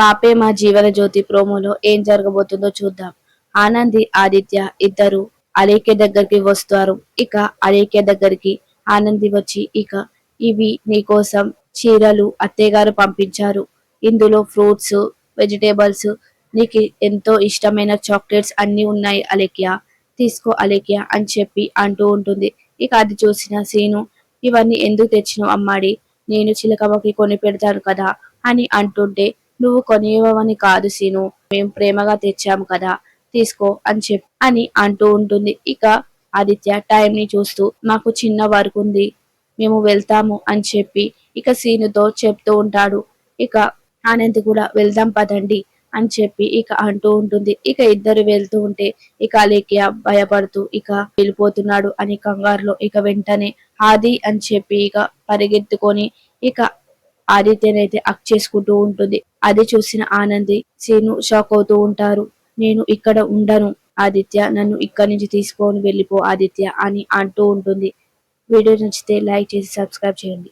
పాపే మా జీవన జ్యోతి ప్రోమోలో ఏం జరగబోతుందో చూద్దాం. ఆనంది ఆదిత్య ఇద్దరు అలేఖ్య దగ్గరికి వస్తారు. ఇక అలేఖ్య దగ్గరికి ఆనంది వచ్చి ఇక ఇవి నీకోసం చీరలు అత్తయ్య గారు పంపించారు. ఇందులో ఫ్రూట్స్ వెజిటేబుల్స్ నీకు ఎంతో ఇష్టమైన చాక్లెట్స్ అన్ని ఉన్నాయి అలేఖ్య. తీసుకో అలేఖ్య అని చెప్పి అంటూ ఉంటుంది. ఇక అది చూసిన సీను ఇవన్నీ ఎందుకు తెచ్చినావు అమ్మాడి? నేను చిలకమ్మకి కొని పెడతాను కదా అని అంటుంటే నువ్వు కొనివ్వవని కాదు సీను. మేము ప్రేమగా తెచ్చాము కదా తీసుకో అని చెప్పి అని అంటూ ఉంటుంది. ఇక ఆదిత్య టైం ని చూస్తూ మాకు చిన్న వర్క్ ఉంది మేము వెళ్తాము అని చెప్పి ఇక సీనుతో చెప్తూ ఉంటాడు. ఇక ఆనంద్ కూడా వెళ్దాం పదండి అని చెప్పి ఇక అంటూ ఉంటుంది. ఇక ఇద్దరు వెళ్తూ ఉంటే ఇక అలేఖ్య భయపడుతూ ఇక వెళ్ళిపోతున్నాడు అని కంగారులో ఇక వెంటనే ఆది అని చెప్పి ఇక పరిగెత్తుకొని ఇక ఆదిత్యనైతే అక్ చేసుకుంటూ ఉంటుంది. అది చూసిన ఆనంది సీను షాక్ అవుతూ ఉంటారు. నేను ఇక్కడ ఉండను. ఆదిత్య నన్ను ఇక్కడి నుంచి తీసుకొని వెళ్ళిపో ఆదిత్య అని అంటూ ఉంటుంది. వీడియో నచ్చితే లైక్ చేసి సబ్స్క్రైబ్ చేయండి.